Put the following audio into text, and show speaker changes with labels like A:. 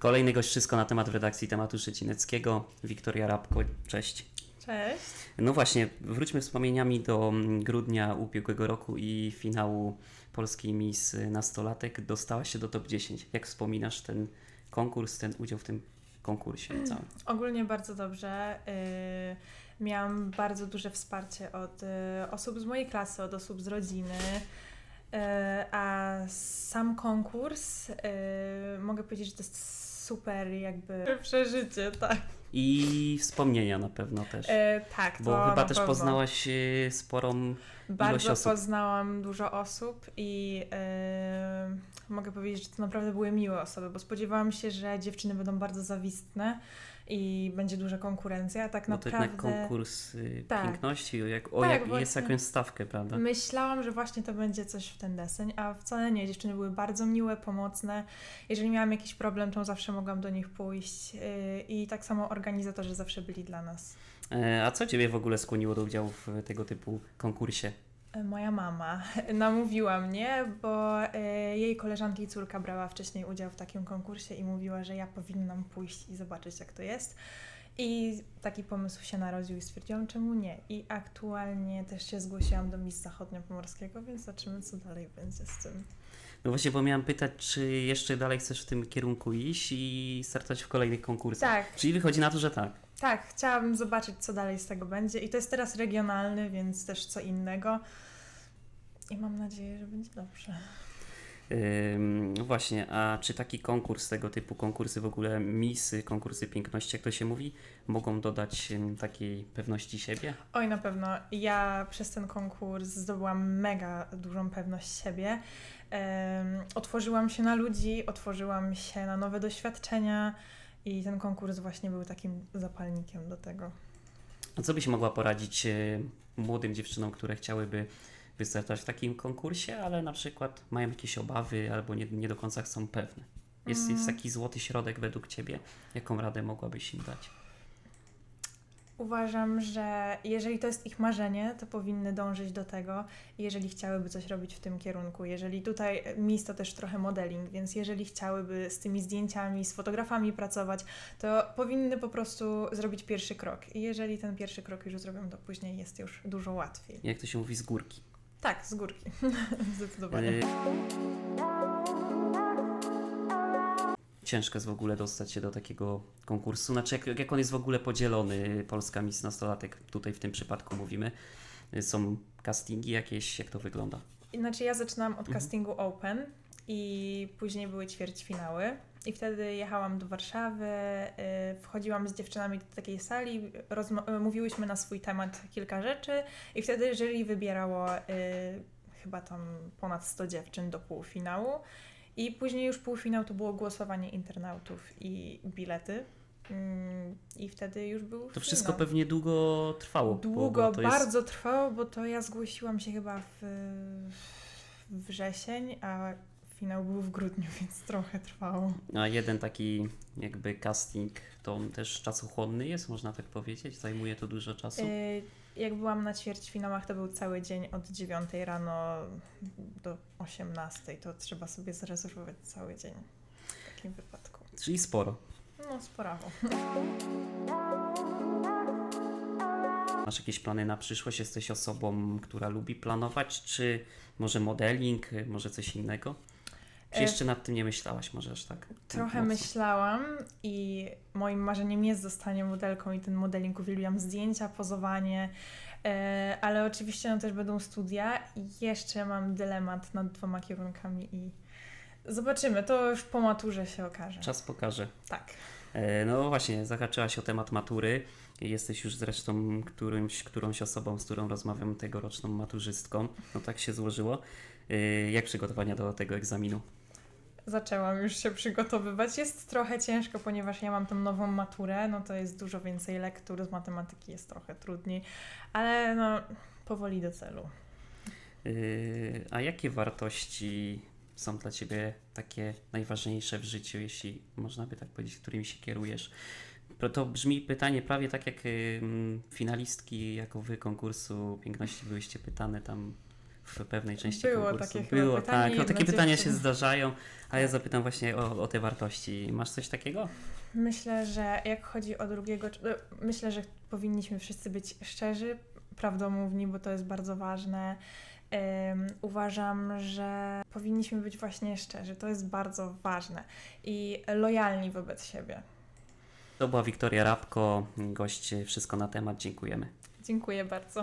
A: Kolejny gość wszystko na temat redakcji tematu Szczecineckiego, Wiktoria Rabko, cześć.
B: Cześć.
A: No właśnie, wróćmy wspomnieniami do mm, grudnia ubiegłego roku i finału polskiej Miss Nastolatek. Dostałaś się do top 10. Jak wspominasz ten konkurs, ten udział w tym konkursie całym?
B: Ogólnie bardzo dobrze. Yy, miałam bardzo duże wsparcie od y, osób z mojej klasy, od osób z rodziny. Yy, a sam konkurs, yy, mogę powiedzieć, że to jest super jakby przeżycie, tak.
A: I wspomnienia na pewno też.
B: Yy, tak, to
A: Bo chyba
B: na
A: też
B: pewno.
A: poznałaś e, sporą ilość
B: Bardzo
A: osób.
B: poznałam dużo osób i yy, mogę powiedzieć, że to naprawdę były miłe osoby, bo spodziewałam się, że dziewczyny będą bardzo zawistne i będzie duża konkurencja. Tak
A: to
B: naprawdę
A: jednak konkurs
B: Tak.
A: piękności, jak, o
B: Tak,
A: jak, jest
B: właśnie.
A: jakąś stawkę, prawda?
B: myślałam, że właśnie to będzie coś w ten deseń, a wcale nie. Dziewczyny były bardzo miłe, pomocne. Jeżeli miałam jakiś problem, to zawsze mogłam do nich pójść yy, i tak samo organizatorzy zawsze byli dla nas.
A: E, A co Ciebie w ogóle skłoniło do udziału w tego typu konkursie?
B: Moja mama namówiła mnie, bo e, jej koleżanki i córka brała wcześniej udział w takim konkursie i mówiła, że ja powinnam pójść i zobaczyć, jak to jest. I taki pomysł się narodził i stwierdziłam, czemu nie. I aktualnie też się zgłosiłam do Miss Zachodniopomorskiego, więc zobaczymy, co dalej będzie z tym.
A: No właśnie, bo miałam pytać, czy jeszcze dalej chcesz w tym kierunku iść i startować w kolejnych konkursach?
B: Tak,
A: Czyli wychodzi na to, że tak.
B: Tak, chciałabym zobaczyć, co dalej z tego będzie. I to jest teraz regionalny, więc też co innego. I mam nadzieję, że będzie dobrze.
A: No właśnie, a czy taki konkurs, tego typu konkursy, w ogóle misy, konkursy piękności, jak to się mówi, mogą dodać takiej pewności siebie?
B: Oj, na pewno. Ja przez ten konkurs zdobyłam mega dużą pewność siebie. Otworzyłam się na ludzi, otworzyłam się na nowe doświadczenia i ten konkurs właśnie był takim zapalnikiem do tego.
A: A co byś mogła poradzić y, młodym dziewczynom, które chciałyby wystartować w takim konkursie, ale na przykład mają jakieś obawy albo nie, nie do końca są pewne? Jest, jest taki złoty środek według Ciebie? Jaką radę mogłabyś im dać?
B: Uważam, że jeżeli to jest ich marzenie, to powinny dążyć do tego, jeżeli chciałyby coś robić w tym kierunku. Jeżeli tutaj Miss to też trochę modeling, więc jeżeli chciałyby z tymi zdjęciami, z fotografami pracować, to powinny po prostu zrobić pierwszy krok. I jeżeli ten pierwszy krok już zrobią, to później jest już dużo łatwiej.
A: Jak to się mówi z górki?
B: Tak, z górki. Zdecydowanie.
A: Ciężko jest w ogóle dostać się do takiego konkursu. Znaczy, jak, jak on jest w ogóle podzielony, Polska Miss Nastolatek, tutaj w tym przypadku mówimy. Y, Są castingi jakieś, jak to wygląda?
B: Znaczy ja zaczynałam od
A: Mhm.
B: castingu Open i później były ćwierćfinały. I wtedy jechałam do Warszawy, y, wchodziłam z dziewczynami do takiej sali, rozma- y, mówiłyśmy na swój temat kilka rzeczy i wtedy jury wybierało chyba tam ponad 100 dziewczyn do półfinału. I później już półfinał to było głosowanie internautów i bilety. Mm, I wtedy już był
A: To wszystko
B: finał.
A: pewnie długo trwało.
B: Długo,
A: to jest-
B: bardzo trwało, bo to ja zgłosiłam się chyba w, w wrzesień, a finał był w grudniu, więc trochę trwało.
A: A jeden taki jakby casting, to on też czasochłonny jest, można tak powiedzieć? Zajmuje to dużo czasu?
B: Y, Jak byłam na ćwierćfinałach, to był cały dzień od 9 rano do 18, to trzeba sobie zarezerwować cały dzień w takim wypadku.
A: Czyli sporo.
B: No, sporawo.
A: Masz jakieś plany na przyszłość? Jesteś osobą, która lubi planować? Czy może modeling, może coś innego? Czy
B: E,
A: jeszcze nad tym nie myślałaś? Może aż tak?
B: Trochę
A: mocno?
B: myślałam i moim marzeniem jest zostanie modelką i ten modeling uwielbiam zdjęcia, pozowanie, e, ale oczywiście no, też będą studia i jeszcze mam dylemat nad dwoma kierunkami i zobaczymy, to już po maturze się okaże.
A: Czas pokaże.
B: Tak.
A: E, No właśnie, zahaczyłaś o temat matury. Jesteś już zresztą którymś, którąś osobą, z którą rozmawiam tegoroczną maturzystką. No tak się złożyło. Jak przygotowania do tego egzaminu?
B: Zaczęłam już się przygotowywać. Jest trochę ciężko, ponieważ ja mam tą nową maturę, no to jest dużo więcej lektur, z matematyki jest trochę trudniej, ale no powoli do celu.
A: Yy, A jakie wartości są dla Ciebie takie najważniejsze w życiu, jeśli można by tak powiedzieć, którymi się kierujesz? To- brzmi pytanie prawie tak jak finalistki, jako Wy konkursu piękności byłyście pytane tam w pewnej części
B: Było
A: konkursu.
B: takie
A: Było,
B: pytanie,
A: tak. No, takie pytania się zdarzają, a ja zapytam właśnie o, o te wartości. Masz coś takiego?
B: Myślę, że jak chodzi o drugiego, e, myślę, że powinniśmy wszyscy być szczerzy, prawdomówni, bo to jest bardzo ważne. Em, uważam, że powinniśmy być właśnie szczerzy, to jest bardzo ważne i lojalni wobec siebie.
A: To była Wiktoria Rabko, gość Wszystko na temat. Dziękujemy.
B: Dziękuję bardzo.